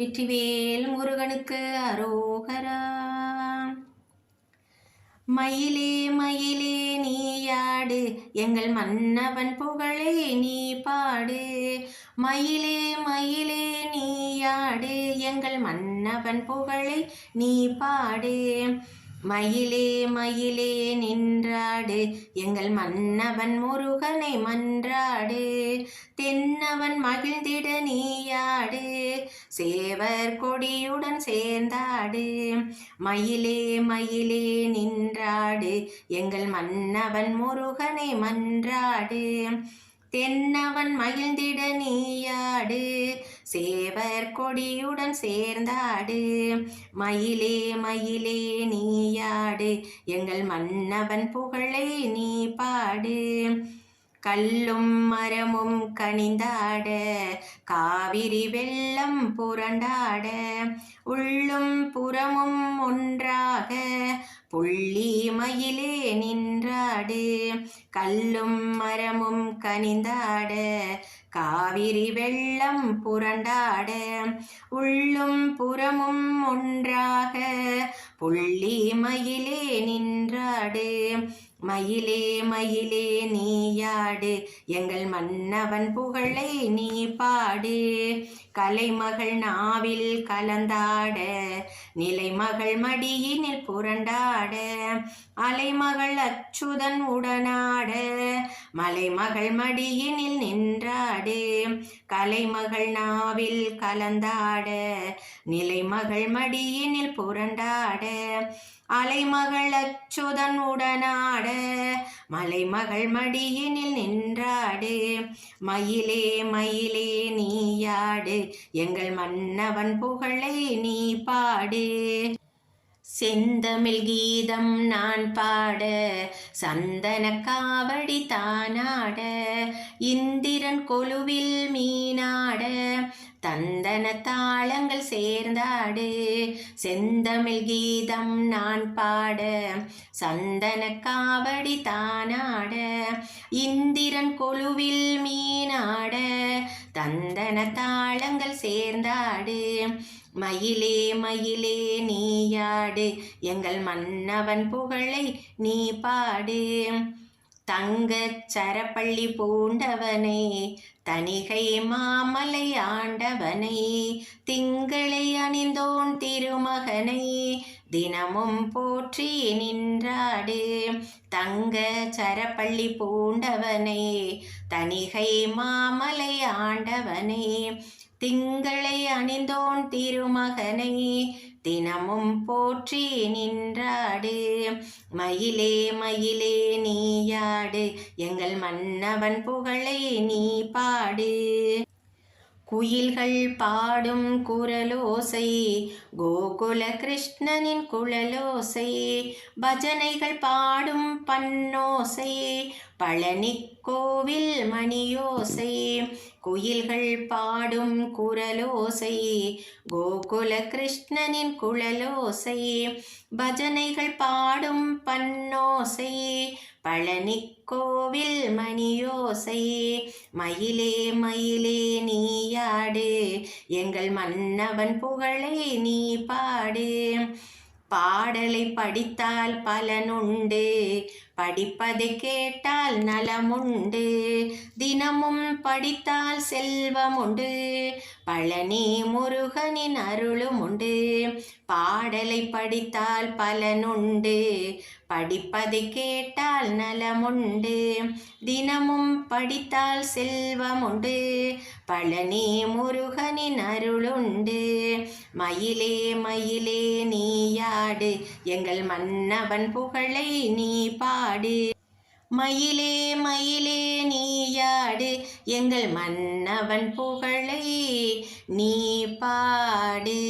வெற்றிவேல் முருகனுக்கு அரோகரா. மயிலே மயிலே நீயாடு எங்கள் மன்னவன் புகழே நீ பாடு. மயிலே மயிலே நீயாடு எங்கள் மன்னவன் புகழை நீ பாடு. மயிலே மயிலே நின்றாடு. எங்கள் மன்னவன் முருகனை மன்றாடு. தென்னவன் மகிழ்ந்திட நீயாடு. சேவர் கொடியுடன் சேர்ந்தாடு. மயிலே மயிலே நின்றாடு. எங்கள் மன்னவன் முருகனை மன்றாடு. தென்னவன் மகிழ்ந்திட நீயாடு. சேவர் கொடியுடன் சேர்ந்தாடு. மயிலே மயிலே நீயாடு. எங்கள் மன்னவன் புகழை நீ பாடு. கல்லும் மரமும் கனிந்தாட காவிரி வெள்ளம் புரண்டாட உள்ளும் புறமும் ஒன்றாக புள்ளி மயிலே நின்றாடு. கல்லும் மரமும் கனிந்தாட காவிரி வெள்ளம் புரண்டாட உள்ளும் புறமும் ஒன்றாக புள்ளி மயிலே நின்றாடு. மயிலே மயிலே நீயாடு எங்கள் மன்னவன் புகழை நீ பாடு. கலைமகள் நாவில் கலந்தாட. நிலைமகள் மடியினில் புரண்டாட அலைமகள் அச்சுதன் உடனாட மலைமகள் மடியினில் நின்றாடு கலைமகள் நாவில் கலந்தாட நிலைமகள் மடியினில் புரண்டாட அலைமகள் அச்சுதன் உடனாட மலைமகள் மடியினில் நின்றாடு மயிலே மயிலே நீயாடு எங்கள் மன்னவன் புகழை நீ பாடு செந்தமிழ் கீதம் நான் பாட சந்தன காவடி தானாட இந்திரன் கொலுவில் மீனாட தந்தன தாளங்கள் சேர்ந்தாடு. செந்தமிழ் கீதம் நான் பாட. சந்தன காவடி தானாட. இந்திரன் கொலுவில் மீனாட. தந்தன தாளங்கள் சேர்ந்தாடு. மயிலே மயிலே நீயாடு. எங்கள் மன்னவன் புகழை நீ பாடு. தங்கச் சரப்பள்ளி பூண்டவனே தனிகை மாமலை ஆண்டவனை திங்களை அணிந்தோன் திருமகனை தினமும் போற்றி நின்றாடு தங்க சரப்பள்ளி பூண்டவனை தனிகை மாமலை ஆண்டவனை திங்களை அணிந்தோன் திருமகனை தினமும் போற்றி நின்றாடு. மயிலே மயிலே நீயாடு. எங்கள் மன்னவன் புகழை நீ பாடு. குயில்கள் பாடும் குரலோசை கோகுல கிருஷ்ணனின் குழலோசை பஜனைகள் பாடும் பன்னோசை பழனி கோவில் மணியோசை குயில்கள் பாடும் குரலோசை கோகுல கிருஷ்ணனின் குழலோசை பஜனைகள் பாடும் பன்னோசை பழனி கோவில் மணியோசை மயிலே மயிலே நீயாடு எங்கள் மன்னவன் புகழை நீ பாடு. பாடலை படித்தால் பலனுண்டு படிப்பது கேட்டால் நலமுண்டு. தினமும் படித்தால் செல்வம் உண்டு பழனி முருகனின் அருளும் உண்டு பாடலை படித்தால் பலனுண்டு. படிப்பது கேட்டால் நலமுண்டு. தினமும் படித்தால் செல்வம் உண்டு பழனி முருகனின் அருளுண்டு. மயிலே மயிலே நீயாடு எங்கள் மன்னவன் புகழை நீ பாடு. மயிலே மயிலே நீயாடு. எங்கள் மன்னவன் புகழை நீ பாடு.